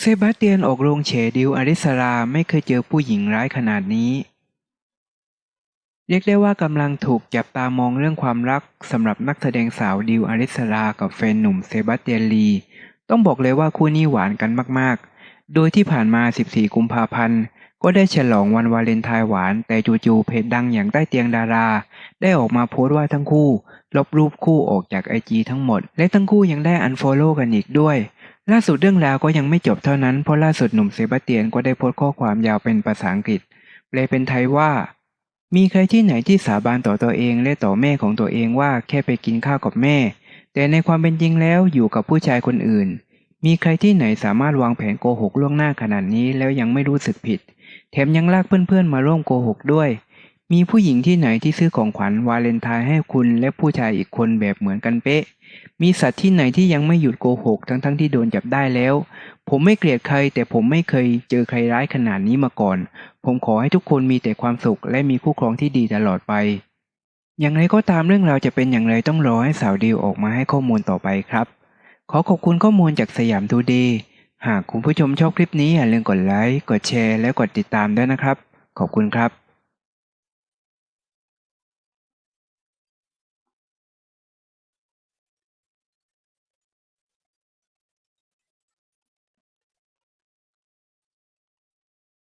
เซบาสเตียนออกโรงเฉดิวอริสราไม่เคยเจอผู้หญิงร้ายขนาดนี้ เรียกได้ว่ากำลังถูกจับตามองเรื่องความรักสำหรับนักแสดงสาวดิวอริสรากับแฟนหนุ่มเซบาสเตียนลี ต้องบอกเลยว่าคู่นี้หวานกันมากๆ โดยที่ผ่านมา 14 กุมภาพันธ์ ก็ได้ฉลองวันวาเลนไทน์หวาน แต่จู่ๆเพจดังอย่างใต้เตียงดารา ได้ออกมาโพสต์ว่าทั้งคู่ ลบรูปคู่ออกจากไอจีทั้งหมด และทั้งคู่ยังได้อันฟอลโล่กันอีกด้วย ล่าสุดเรื่องราวก็ยังไม่จบเท่านั้น เพราะล่าสุดหนุ่มเซบาสเตียนก็ได้โพสต์ข้อความยาวเป็นภาษาอังกฤษแปลเป็นไทยว่า มีใครที่ไหนที่สาบานต่อตัวเองและต่อแม่ของตัวเองว่าแค่ไปกินข้าวกับแม่ แต่ในความเป็นจริงแล้วอยู่กับผู้ชายคนอื่น มีใครที่ไหนสามารถวางแผนโกหกล่วงหน้าขนาดนี้แล้วยังไม่รู้สึกผิด แถมยังลากเพื่อนๆมาร่วมโกหกด้วย มีผู้หญิงที่ไหนที่ซื้อของขวัญวาเลนไทน์ให้คุณและผู้ชายอีกคนแบบเหมือนกันเป๊ะ มีสัตว์ที่ไหนที่ยังไม่หยุดโกหกทั้งๆที่โดนจับได้แล้ว ผมไม่เกลียดใครแต่ผมไม่เคยเจอใครร้ายขนาดนี้มาก่อน ผมขอให้ทุกคนมีแต่ความสุขและมีคู่ครองที่ดีตลอดไป อย่างไรก็ตามเรื่องราวจะเป็นอย่างไรต้องรอให้สาวดิวออกมาให้ข้อมูลต่อไปครับ ขอขอบคุณข้อมูลจากสยามทูดีหากคุณผู้ชมชอบคลิปนี้อย่าลืมกดไลค์ กดแชร์ และกดติดตามด้วยนะครับ ขอบคุณครับ